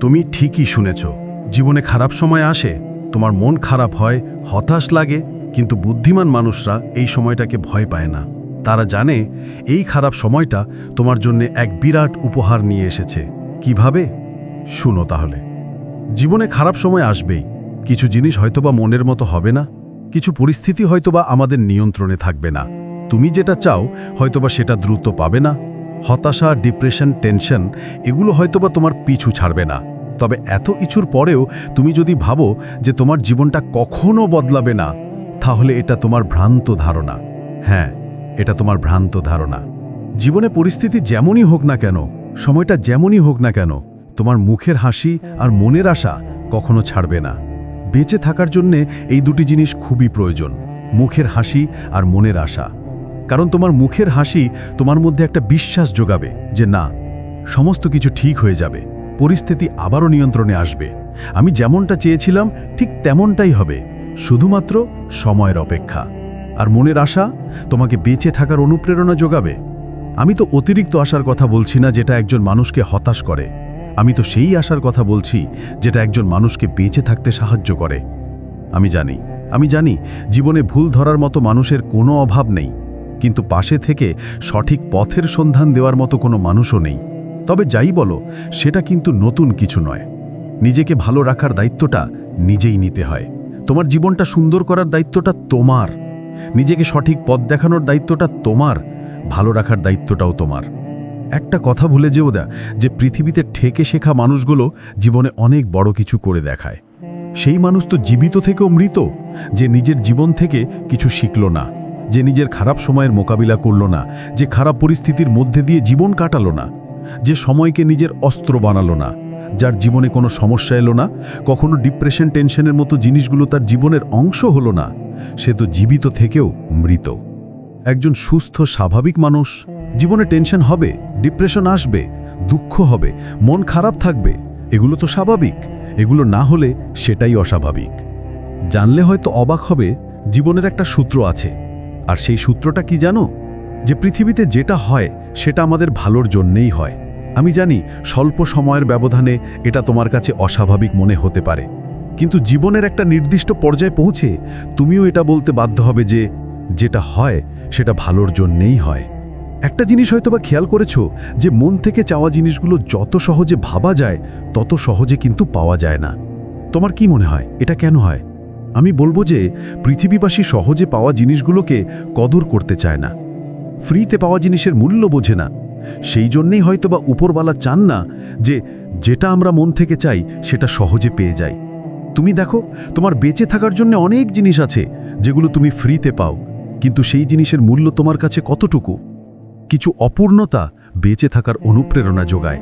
তুমি ঠিকই শুনেছ। জীবনে খারাপ সময় আসে, তোমার মন খারাপ হয়, হতাশ লাগে, কিন্তু বুদ্ধিমান মানুষরা এই সময়টাকে ভয় পায় না। তারা জানে, এই খারাপ সময়টা তোমার জন্য এক বিরাট উপহার নিয়ে এসেছে। কীভাবে? শুনো তাহলে। জীবনে খারাপ সময় আসবেই। কিছু জিনিস হয়তোবা মনের মতো হবে না। কিছু পরিস্থিতি হয়তোবা আমাদের নিয়ন্ত্রণে থাকবে না। তুমি যেটা চাও, হয়তোবা সেটা দ্রুত পাবে না। হতাশা, ডিপ্রেশন, টেনশন, এগুলো হয়তোবা তোমার পিছু ছাড়বে না। তবে এত কিছুর পরেও তুমি যদি ভাবো যে তোমার জীবনটা কখনো বদলাবে না, তাহলে এটা তোমার ভ্রান্ত ধারণা। হ্যাঁ এটা তোমার ভ্রান্ত ধারণা। জীবনে পরিস্থিতি যেমনই হোক না কেন, সময়টা যেমনই হোক না কেন, তোমার মুখের হাসি আর মনের আশা কখনো ছাড়বে না। বেঁচে থাকার জন্যে এই দুটি জিনিস খুবই প্রয়োজন, মুখের হাসি আর মনের আশা। কারণ তোমার মুখের হাসি তোমার মধ্যে একটা বিশ্বাস যোগাবে যে না, সমস্ত কিছু ঠিক হয়ে যাবে, পরিস্থিতি আবারও নিয়ন্ত্রণে আসবে। আমি যেমনটা চেয়েছিলাম, ঠিক তেমনটাই হবে, শুধুমাত্র সময়ের অপেক্ষা। আর মনের আশা তোমাকে বেঁচে থাকার অনুপ্রেরণা যোগাবে। আমি তো অতিরিক্ত আশার কথা বলছি না যেটা একজন মানুষকে হতাশ করে। আমি তো সেই আশার কথা বলছি যেটা একজন মানুষকে বেঁচে থাকতে সাহায্য করে। আমি জানি আমি জানি জীবনে ভুল ধরার মতো মানুষের কোনো অভাব নেই। কিন্তু পাশে থেকে সঠিক পথের সন্ধান দেওয়ার মতো কোনো মানুষও নেই। তবে যাই বলো, সেটা কিন্তু নতুন কিছু নয়। নিজেকে ভালো রাখার দায়িত্বটা নিজেই নিতে হয়। তোমার জীবনটা সুন্দর করার দায়িত্বটা তোমার। নিজেকে সঠিক পথ দেখানোর দায়িত্বটা তোমার। ভালো রাখার দায়িত্বটাও তোমার। একটা কথা ভুলে যেও দা যে পৃথিবীতে ঠেকে শেখা মানুষগুলো জীবনে অনেক বড় কিছু করে দেখায়। সেই মানুষ তো জীবিত থেকেও মৃত, যে নিজের জীবন থেকে কিছু শিখল না। যে নিজের খারাপ সময়ের মোকাবিলা করল না, যে খারাপ পরিস্থিতির মধ্যে দিয়ে জীবন কাটালো না, যে সময়কে নিজের অস্ত্র বানালো না, যার জীবনে কোনো সমস্যা এলো না, কখনো ডিপ্রেশন, টেনশনের মতো জিনিসগুলো তার জীবনের অংশ হলো না, সে তো জীবিত থেকেও মৃত। একজন সুস্থ, স্বাভাবিক মানুষ, জীবনে টেনশন হবে, ডিপ্রেশন আসবে, দুঃখ হবে, মন খারাপ থাকবে, এগুলো তো স্বাভাবিক, এগুলো না হলে সেটাই অস্বাভাবিক। জানলে হয়তো অবাক হবে, জীবনের একটা সূত্র আছে। আর সেই সূত্রটা কি জানো? যে পৃথিবীতে যেটা হয়, সেটা আমাদের ভালোর জন্যেই হয়। আমি জানি স্বল্প সময়ের ব্যবধানে এটা তোমার কাছে অস্বাভাবিক মনে হতে পারে। কিন্তু জীবনের একটা নির্দিষ্ট পর্যায়ে পৌঁছে তুমিও এটা বলতে বাধ্য হবে যে যেটা হয়, সেটা ভালোর জন্যেই হয়। একটা জিনিস হয়তো বা খেয়াল করেছ যে মন থেকে চাওয়া জিনিসগুলো যত সহজে ভাবা যায়, তত সহজে কিন্তু পাওয়া যায় না। তোমার কি মনে হয়? এটা কেন হয়? আমি বলব যে, পৃথিবীবাসী সহজে পাওয়া জিনিসগুলোকে কদর করতে চায় না। ফ্রিতে পাওয়া জিনিসের মূল্য বোঝে না। সেই জন্যেই হয়তো বা উপরবালা চান না যে, যেটা আমরা মন থেকে চাই, সেটা সহজে পেয়ে যাই। তুমি দেখো, তোমার বেঁচে থাকার জন্য অনেক জিনিস আছে, যেগুলো তুমি ফ্রিতে পাও, কিন্তু সেই জিনিসের মূল্য তোমার কাছে কতটুকু? কিছু অপূর্ণতা বেঁচে থাকার অনুপ্রেরণা যোগায়।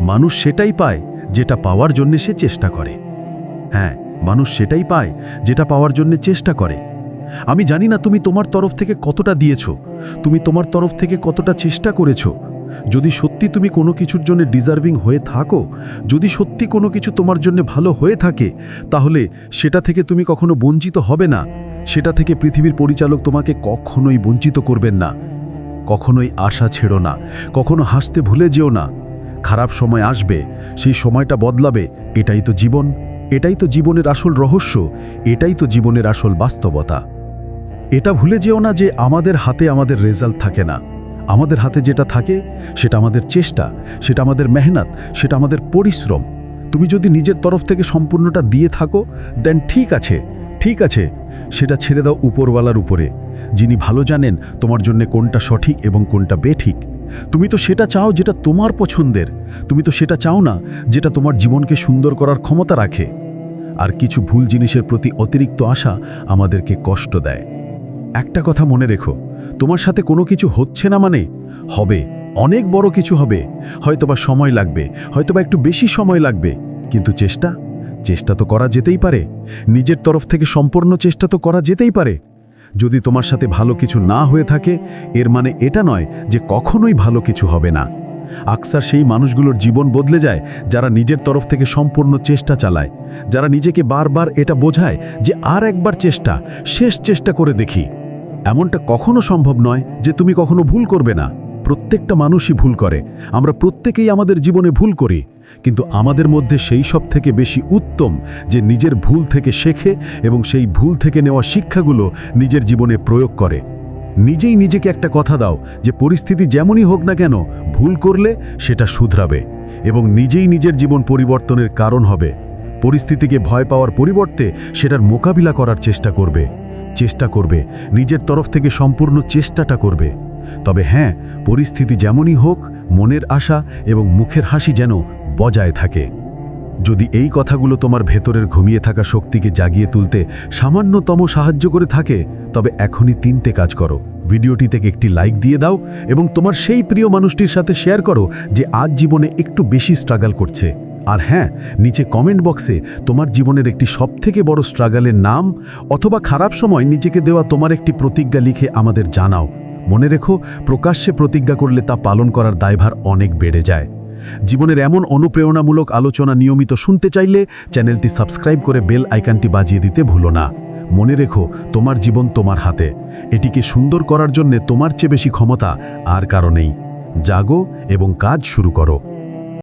মানুষ সেটাই পায়, যেটা পাওয়ার জন্য সে চেষ্টা করে। হ্যাঁ মানুষ সেটাই পায় যেটা পাওয়ার জন্য চেষ্টা করে। আমি জানি না তুমি তোমার তরফ থেকে কতটা দিয়েছ, তুমি তোমার তরফ থেকে কতটা চেষ্টা করেছ। যদি সত্যি তুমি কোনো কিছুর জন্য ডিজার্ভিং হয়ে থাকো, যদি সত্যি কোনো কিছু তোমার জন্য ভালো হয়ে থাকে, তাহলে সেটা থেকে তুমি কখনো বঞ্চিত হবে না। সেটা থেকে পৃথিবীর পরিচালক তোমাকে কখনোই বঞ্চিত করবেন না। কখনোই আশা ছেড়ো না, কখনো হাসতে ভুলে যেও না। খারাপ সময় আসবে, সেই সময়টা বদলাবে, এটাই তো জীবন। এটাই তো জীবনের আসল রহস্য, এটাই তো জীবনের আসল বাস্তবতা। এটা ভুলে যেও না যে আমাদের হাতে আমাদের রেজাল্ট থাকে না। আমাদের হাতে যেটা থাকে, সেটা আমাদের চেষ্টা, সেটা আমাদের মেহনত, সেটা আমাদের পরিশ্রম। তুমি যদি নিজের তরফ থেকে সম্পূর্ণটা দিয়ে থাকো, দেন ঠিক আছে ঠিক আছে, সেটা ছেড়ে দাও উপরওয়ালার উপরে। যিনি ভালো জানেন তোমার জন্য কোনটা সঠিক এবং কোনটা বেঠিক। তুমি তো সেটা চাও যেটা তোমার পছন্দের। তুমি তো সেটা চাও না যেটা তোমার জীবনকে সুন্দর করার ক্ষমতা রাখে। আর কিছু ভুল জিনিসের প্রতি অতিরিক্ত আশা আমাদেরকে কষ্ট দেয়। একটা কথা মনে রেখো, তোমার সাথে কোনো কিছু হচ্ছে না মানে? হবে, অনেক বড় কিছু হবে। হয়তোবা সময় লাগবে, হয়তোবা একটু বেশি সময় লাগবে। কিন্তু চেষ্টা চেষ্টা তো করা যেতেই পারে। নিজের তরফ থেকে সম্পূর্ণ চেষ্টা তো করা যেতেই পারে। যদি তোমার সাথে ভালো কিছু না হয়ে থাকে, এর মানে এটা নয় যে কখনোই ভালো কিছু হবে না। আকসার সেই মানুষগুলোর জীবন বদলে যায় যারা নিজের তরফ থেকে সম্পূর্ণ চেষ্টা চালায়। যারা নিজেকে বারবার এটা বোঝায় যে আর একবার চেষ্টা, শেষ চেষ্টা করে দেখি। এমনটা কখনো সম্ভব নয় যে তুমি কখনো ভুল করবে না। প্রত্যেকটা মানুষই ভুল করে। আমরা প্রত্যেকেই আমাদের জীবনে ভুল করি। কিন্তু আমাদের মধ্যে সেই সব থেকে বেশি উত্তম যে নিজের ভুল থেকে শেখে এবং সেই ভুল থেকে নেওয়া শিক্ষাগুলো নিজের জীবনে প্রয়োগ করে। নিজেই নিজেকে একটা কথা দাও যে পরিস্থিতি যেমনই হোক না কেন, ভুল করলে সেটা শুধরাবে এবং নিজেই নিজের জীবন পরিবর্তনের কারণ হবে। পরিস্থিতিকে ভয় পাওয়ার পরিবর্তে সেটার মোকাবিলা করার চেষ্টা করবে। চেষ্টা করবে, নিজের তরফ থেকে সম্পূর্ণ চেষ্টাটা করবে। তবে হ্যাঁ পরিস্থিতি যেমনই হোক, মনের আশা এবং মুখের হাসি যেন বজায় থাকে। যদি এই কথাগুলো তোমার ভেতরের ঘুমিয়ে থাকা শক্তিকে জাগিয়ে তুলতে সামান্যতম সাহায্য করে থাকে, তবে এখনই তিনটে কাজ করো। ভিডিওটি থেকে একটি লাইক দিয়ে দাও এবং তোমার সেই প্রিয় মানুষটির সাথে শেয়ার করো যে আজ জীবনে একটু বেশি স্ট্রাগল করছে। আর হ্যাঁ নিচে কমেন্ট বক্সে তোমার জীবনের একটি সবথেকে বড় স্ট্রাগলের নাম অথবা খারাপ সময় নিজেকে দেওয়া তোমার একটি প্রতিজ্ঞা লিখে আমাদের জানাও। মনে রেখো, প্রকাশ্যে প্রতিজ্ঞা করলে তা পালন করার দায়ভার অনেক বেড়ে যায়। জীবনের এমন অনুপ্রেরণামূলক আলোচনা নিয়মিত শুনতে চাইলে চ্যানেলটি সাবস্ক্রাইব করে বেল আইকানটি বাজিয়ে দিতে ভুলো না। মনে রেখো, তোমার জীবন তোমার হাতে। এটিকে সুন্দর করার জন্যে তোমার চেয়ে বেশি ক্ষমতা আর কারণেই জাগো এবং কাজ শুরু করো।